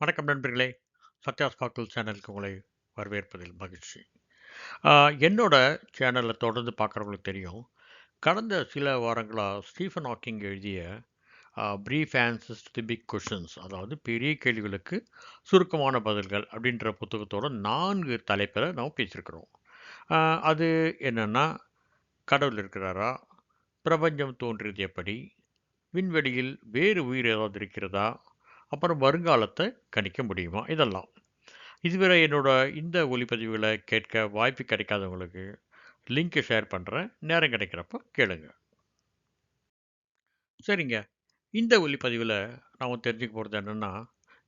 வணக்கம் நண்பர்களே. சத்யா பாக்கல் சேனலுக்கு உங்களை வரவேற்பதில் மகிழ்ச்சி. என்னோட சேனலில் தொடர்ந்து பார்க்குறவங்களுக்கு தெரியும். கடந்த சில வாரங்களாக ஸ்டீஃபன் ஹாக்கிங் எழுதிய brief answers the big questions அதாவது பெரிய கேள்விகளுக்கு சுருக்கமான பதில்கள் அப்படின்ற புத்தகத்தோட நான்கு தலைப்பில் நாம் பேசியிருக்கிறோம். அது என்னென்னா கடவுள் இருக்கிறாரா? பிரபஞ்சம் தோன்றியது எப்படி? விண்வெளியில் வேறு உயிர் ஏதாவது இருக்கிறதா? அப்புறம் வருங்காலத்தை கணிக்க முடியுமா? இதெல்லாம். இதுவரை என்னோட இந்த ஒலிப்பதிவுகளை கேட்க வாய்ப்பு கிடைக்காதவங்களுக்கு லிங்க்கை ஷேர் பண்ணுறேன் நேரம் கிடைக்கிறப்ப கேளுங்க. சரிங்க. இந்த ஒளிப்பதிவில் நாம் தெரிஞ்சுக்க போகிறது என்னென்னா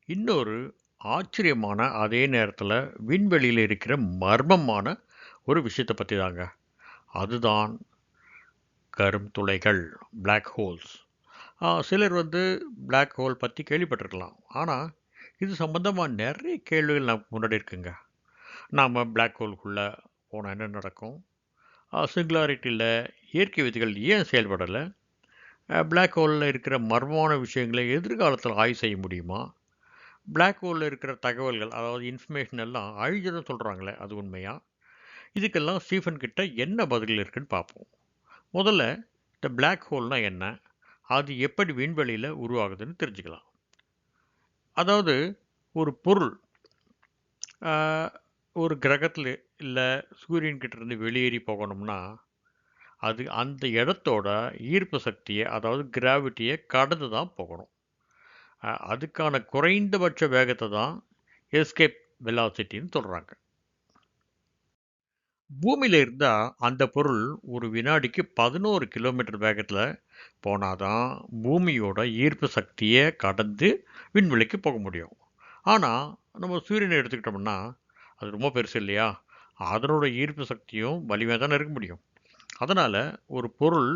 இன்னொரு ஆச்சரியமான அதே நேரத்தில் விண்வெளியில் இருக்கிற மர்மமான ஒரு விஷயத்தை பற்றி தாங்க அதுதான் கரும் துளைகள் பிளாக் ஹோல்ஸ் சிலர் வந்து பிளாக் ஹோல் பற்றி கேள்விப்பட்டிருக்கலாம். ஆனால் இது சம்பந்தமாக நிறைய கேள்விகள் நமக்கு முன்னாடி இருக்குங்க. நாம் பிளாக் ஹோலுக்குள்ளே போனால் என்ன நடக்கும்? சிங்குலாரிட்டியில் இயற்கை விதிகள் ஏன் செயல்படலை? பிளாக் ஹோலில் இருக்கிற மர்மமான விஷயங்களை எதிர்காலத்தில் ஆய்வு செய்ய முடியுமா? பிளாக் ஹோலில் இருக்கிற தகவல்கள் அதாவது இன்ஃபர்மேஷன் எல்லாம் அழிஞ்சதுன்னு சொல்கிறாங்களே அது உண்மையா? இதுக்கெல்லாம் ஸ்டீஃபன் கிட்ட என்ன பதில் இருக்குன்னு பார்ப்போம். முதல்ல இந்த பிளாக் ஹோல்னால் என்ன? அது எப்படி விண்வெளியில் உருவாகுதுன்னு தெரிஞ்சுக்கலாம். அதாவது ஒரு பொருள் ஒரு கிரகத்தில் இல்லை சூரியன்கிட்ட இருந்து வெளியேறி போகணும்னா அது அந்த இடத்தோட ஈர்ப்பு சக்தியை அதாவது கிராவிட்டியை கடந்து தான் போகணும். அதுக்கான குறைந்தபட்ச வேகத்தை தான் எஸ்கேப் வெலாசிட்டின்னு சொல்கிறாங்க பூமியில் இருந்தால் அந்த பொருள் ஒரு வினாடிக்கு பதினோரு கிலோமீட்டர் வேகத்தில் போனாதான் பூமியோட ஈர்ப்பு சக்தியை கடந்து விண்வெளிக்கு போக முடியும். ஆனால் நம்ம சூரியனை எடுத்துக்கிட்டோம்னா அது ரொம்ப பெருசு இல்லையா? அதனோட ஈர்ப்பு சக்தியும் வலிமையாக தானே இருக்க முடியும். அதனால் ஒரு பொருள்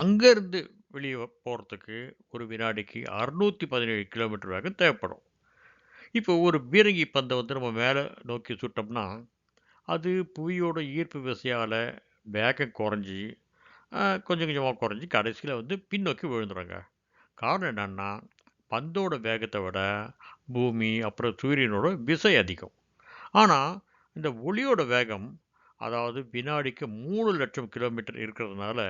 அங்கேருந்து வெளியே போகிறதுக்கு ஒரு வினாடிக்கு அறுநூற்றி பதினேழு கிலோமீட்டர் வேகம் தேவைப்படும். இப்போ ஒரு பீரங்கி பந்தை வந்து நம்ம மேலே நோக்கி சுட்டோம்னா அது புவியோட ஈர்ப்பு விசையால் வேகம் குறைஞ்சி கொஞ்சம் கொஞ்சமாக குறைஞ்சி கடைசியில் வந்து பின்னோக்கி விழுந்துடுங்க காரணம் என்னென்னா பந்தோட வேகத்தை விட பூமி அப்புறம் சூரியனோட விசை அதிகம். ஆனால் இந்த ஒளியோட வேகம் அதாவது வினாடிக்கு மூணு லட்சம் கிலோமீட்டர் இருக்கிறதுனால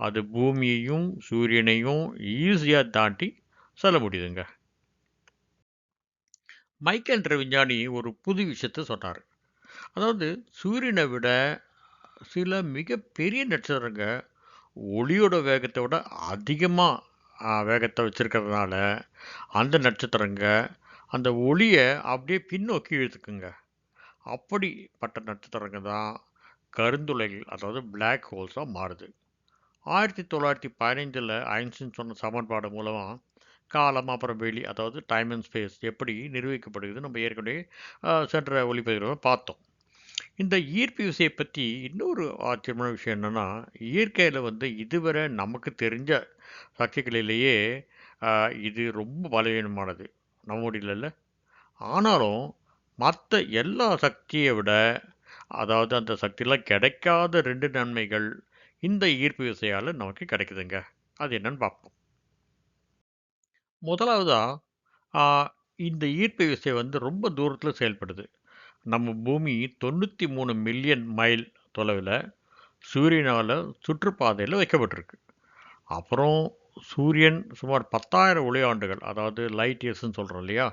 அது பூமியையும் சூரியனையும் ஈஸியாக தாண்டி செல்ல முடியுதுங்க. மைக் என்ற விஞ்ஞானி ஒரு புது விஷயத்தை சொன்னார். அதாவது சூரியனை விட சில மிகப்பெரிய நட்சத்திரங்க ஒளியோட வேகத்தை விட அதிகமாக வேகத்தை வச்சுருக்கிறதுனால அந்த நட்சத்திரங்க அந்த ஒளியை அப்படியே பின்னோக்கி இழுத்துக்குங்க. அப்படிப்பட்ட நட்சத்திரங்க தான் கருந்துளைகள் அதாவது பிளாக் ஹோல்ஸாக மாறுது. ஆயிரத்தி தொள்ளாயிரத்தி பதினைஞ்சில் ஐன்ஸ்டீன் சொன்ன சமன்பாடு மூலமாக காலம் அப்புறம் வெளி அதாவது டைம் அண்ட் ஸ்பேஸ் எப்படி நிர்வகிக்கப்படுகிறது நம்ம ஏற்கனவே சென்ற ஒளிப்பதிவில் பார்த்தோம். இந்த ஈர்ப்பு விசையை பற்றி இன்னொரு ஆச்சரியமான விஷயம் என்னென்னா இயற்கையில் வந்து இதுவரை நமக்கு தெரிஞ்ச சக்திகளிலேயே இது ரொம்ப பலவீனமானது. நம்ப ஆனாலும் மற்ற எல்லா சக்தியை விட அதாவது அந்த சக்தியெல்லாம் கிடைக்காத ரெண்டு நன்மைகள் இந்த ஈர்ப்பு விசையால் நமக்கு கிடைக்குதுங்க. அது என்னன்னு பார்ப்போம். முதலாவதா இந்த ஈர்ப்பு விசை வந்து ரொம்ப தூரத்தில் செயல்படுது. நம்ம பூமி தொண்ணூற்றி மூணு மில்லியன் மைல் தொலைவில் சூரியனால் சுற்றுப்பாதையில் வைக்கப்பட்டிருக்கு. அப்புறம் சூரியன் சுமார் பத்தாயிரம் ஒளியாண்டுகள் அதாவது லைட் இயர்ஸ்ன்னு சொல்கிறோம் இல்லையா?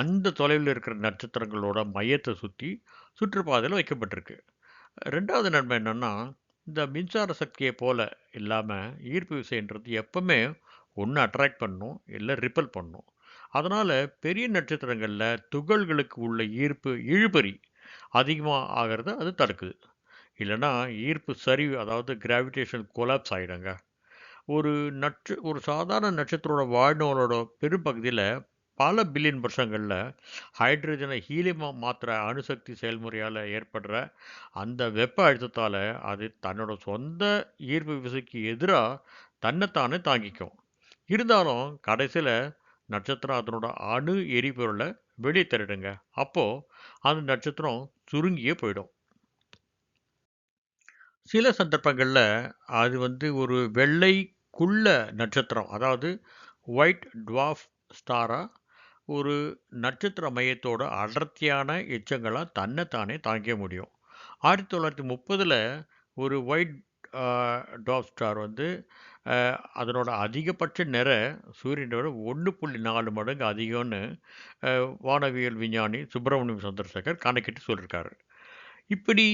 அந்த தொலைவில் இருக்கிற நட்சத்திரங்களோட மையத்தை சுற்றி சுற்றுப்பாதையில் வைக்கப்பட்டிருக்கு. ரெண்டாவது நன்மை என்னென்னா இந்த மின்சார சக்தியை போல் இல்லாமல் ஈர்ப்பு விசைன்றது எப்பவுமே ஒன்று அட்ராக்ட் பண்ணும் இல்லை ரிப்பல் பண்ணும். அதனால் பெரிய நட்சத்திரங்களில் துகள்களுக்கு உள்ள ஈர்ப்பு இழுபறி அதிகமாக ஆகிறத அது தடுக்குது. இல்லைன்னா ஈர்ப்பு சரிவு அதாவது கிராவிடேஷன் கொலாப்ஸ் ஆகிடுங்க ஒரு நட்ச ஒரு சாதாரண நட்சத்திரோட வாழ்நாளோட பெரும்பகுதியில் பல பில்லியன் வருஷங்களில் ஹைட்ரஜனை ஹீலியமாக மாற்றுற அணுசக்தி செயல்முறையால் ஏற்படுற அந்த வெப்ப அழுத்தத்தால் அது தன்னோட சொந்த ஈர்ப்பு விசைக்கு எதிராக தன்னைத்தானே தாங்கிக்கும். இருந்தாலும் கடைசியில் நட்சத்திரம் அதனோட அணு எரிபொருளை வெளியே தள்ளிடுங்க அப்போது அந்த நட்சத்திரம் சுருங்கியே போயிடும் சில சந்தர்ப்பங்களில் அது வந்து ஒரு வெள்ளைக்குள்ள நட்சத்திரம் அதாவது ஒயிட் டுவாஃப் ஸ்டாராக ஒரு நட்சத்திர மையத்தோட அடர்த்தியான எச்சங்களாக தன்னைத்தானே தாங்கிக்க முடியும். 1930ல ஒரு ஒயிட் டாப் ஸ்டார் வந்து அதனோட அதிகபட்ச நிற சூரியனோட 1.4 மடங்கு அதிகம்னு வானவியல் விஞ்ஞானி சுப்பிரமணியம் சந்திரசேகர் கணக்கிட்டு சொல்லியிருக்காரு. இப்படி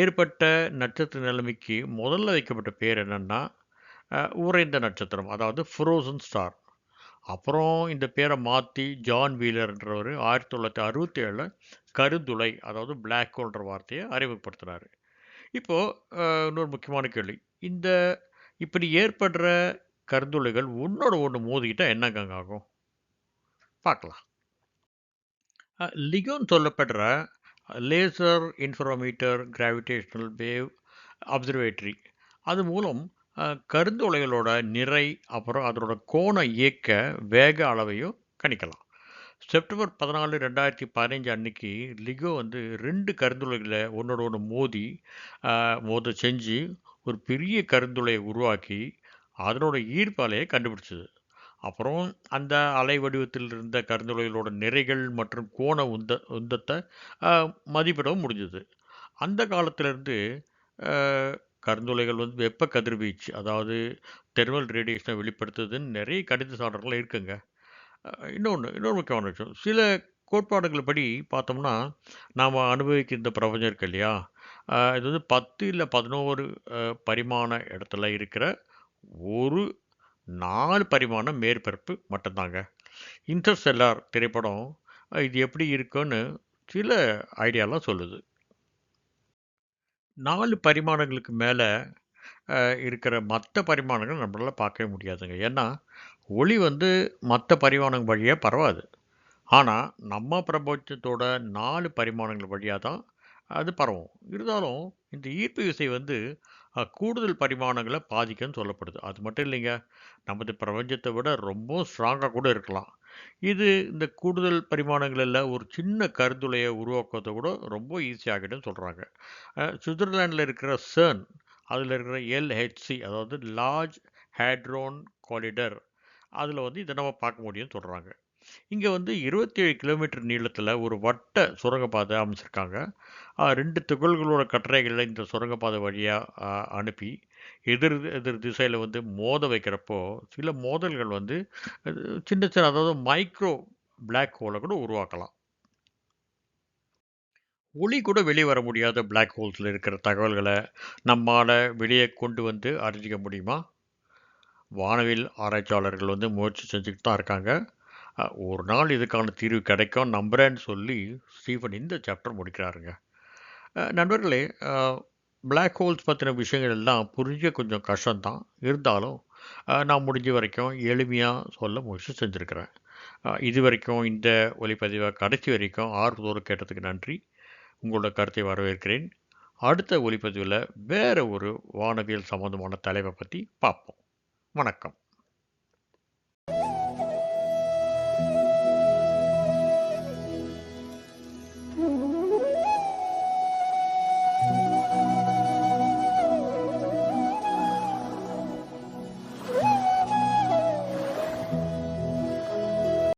ஏற்பட்ட நட்சத்திர நிலைமைக்கு முதல்ல வைக்கப்பட்ட பேர் என்னென்னா உறைந்த நட்சத்திரம். அதாவது ஃப்ரோசன் ஸ்டார். அப்புறம் இந்த பேரை மாற்றி ஜான் வீலர்ன்றவர் ஆயிரத்தி தொள்ளாயிரத்தி அறுபத்தி ஏழில் கருந்துளை அதாவது பிளாக் ஹோல்ன்ற வார்த்தையை அறிமுகப்படுத்தினார் இப்போது இன்னொரு முக்கியமான கேள்வி. இந்த இப்படி ஏற்படுற கருந்துளைகள் ஒன்றோட ஒன்று மோதிக்கிட்டால் என்னங்க ஆகும்? பார்க்கலாம். லிகோன்னு சொல்லப்படுற laser interferometer gravitational wave observatory அது மூலம் கருந்துளைகளோட நிறை, அப்புறம் அதனோட கோண இயக்க வேக அளவையும் கணிக்கலாம். செப்டம்பர் 14, 2015 அன்னைக்கு லிகோ வந்து ரெண்டு கருந்துளைகளை ஒன்றோட ஒன்று மோதி மோத செஞ்சு ஒரு பெரிய கருந்துளையை உருவாக்கி, அதனோட ஈர்ப்பு அலையை கண்டுபிடிச்சது. அப்புறம் அந்த அலை வடிவத்தில் இருந்த கருந்துளைகளோட நிறைகள் மற்றும் கோண உந்த உந்தத்தை மதிப்பிடவும் முடிஞ்சது. அந்த காலத்திலிருந்து கருந்துளைகள் வந்து வெப்ப கதிர்வீச்சு, அதாவது தெர்மல் ரேடியேஷனை வெளிப்படுத்துதுன்னு நிறைய கணித சான்றுகள் இருக்குங்க. இன்னொன்று இன்னொரு முக்கியமான விஷயம். சில கோட்பாடுகள் படி பார்த்தோம்னா, நாம் அனுபவிக்கிற இந்த பிரபஞ்சம் இருக்கு இல்லையா? இது வந்து பத்து இல்லை பதினோரு பரிமாண இடத்துல இருக்கிற ஒரு நாலு பரிமாண மேற்பரப்பு மட்டும்தாங்க. இன்டர்ஸ்டெல்லார் திரைப்படம் இது எப்படி இருக்குன்னு சில ஐடியாலாம் சொல்லுது. நாலு பரிமாணங்களுக்கு மேலே இருக்கிற மற்ற பரிமாணங்கள் நம்மளால் பார்க்கவே முடியாதுங்க. ஏன்னா, ஒளி வந்து மற்ற பரிமாணங்கள் வழியாக பரவாது. ஆனால் நம்ம பிரபஞ்சத்தோட நாலு பரிமாணங்கள் வழியாக தான் அது பரவும். இருந்தாலும் இந்த ஈர்ப்பு விசை வந்து கூடுதல் பரிமாணங்களை பாதிக்கும்னு சொல்லப்படுது. அது மட்டும் இல்லைங்க. நமது பிரபஞ்சத்தை விட ரொம்ப ஸ்ட்ராங்காக கூட இருக்கலாம். இது இந்த கூடுதல் பரிமாணங்களில் ஒரு சின்ன கருந்துளையை உருவாக்குவதை கூட ரொம்ப ஈஸியாகிடும் சொல்கிறாங்க சுவிட்சர்லாண்டில் இருக்கிற சர்ன் அதில் இருக்கிற எல்ஹெச்சி அதாவது லார்ஜ் ஹேட்ரோன் கோலிடர் அதில் வந்து இதை நம்ம பார்க்க முடியும்னு சொல்கிறாங்க இங்கே வந்து 27 கிலோமீட்டர் நீளத்தில் ஒரு வட்ட சுரங்கப்பாதை அமைச்சிருக்காங்க. ரெண்டு துகள்களோட கட்டுரைகளை இந்த சுரங்கப்பாதை வழியாக அனுப்பி, எதிர் எதிர் திசையில் வந்து மோத வைக்கிறப்போ, சில மோதல்கள் வந்து சின்ன சின்ன அதாவது மைக்ரோ பிளாக் ஹோலை கூட உருவாக்கலாம். ஒளி கூட வெளியே வர முடியாத பிளாக் ஹோல்ஸில் இருக்கிற தகவல்களை நம்மால் வெளியே கொண்டு வந்து அறிஞ்சிக்க முடியுமா? வானவியல் ஆராய்ச்சியாளர்கள் வந்து முயற்சி செஞ்சுக்கிட்டு தான் இருக்காங்க. ஒரு நாள் இதுக்கான தீர்வு கிடைக்கும் நம்புகிறேன்னு சொல்லி ஸ்டீஃபன் இந்த சாப்டர் முடிக்கிறாருங்க. நண்பர்களே, பிளாக் ஹோல்ஸ் பற்றின விஷயங்கள் எல்லாம் புரிஞ்ச கொஞ்சம் கஷ்டம் தான். இருந்தாலும் நான் முடிஞ்ச வரைக்கும் எளிமையாக சொல்ல முயற்சி செஞ்சுருக்கிறேன் இது வரைக்கும் இந்த ஒலிப்பதிவை கடைசி வரைக்கும் ஆர்வத்தோடு கேட்டதுக்கு நன்றி. உங்களோட கருத்தை வரவேற்கிறேன். அடுத்த ஒலிப்பதிவில் வேறு ஒரு வானவியல் சம்மந்தமான தலைவை பற்றி பார்ப்போம். வணக்கம்.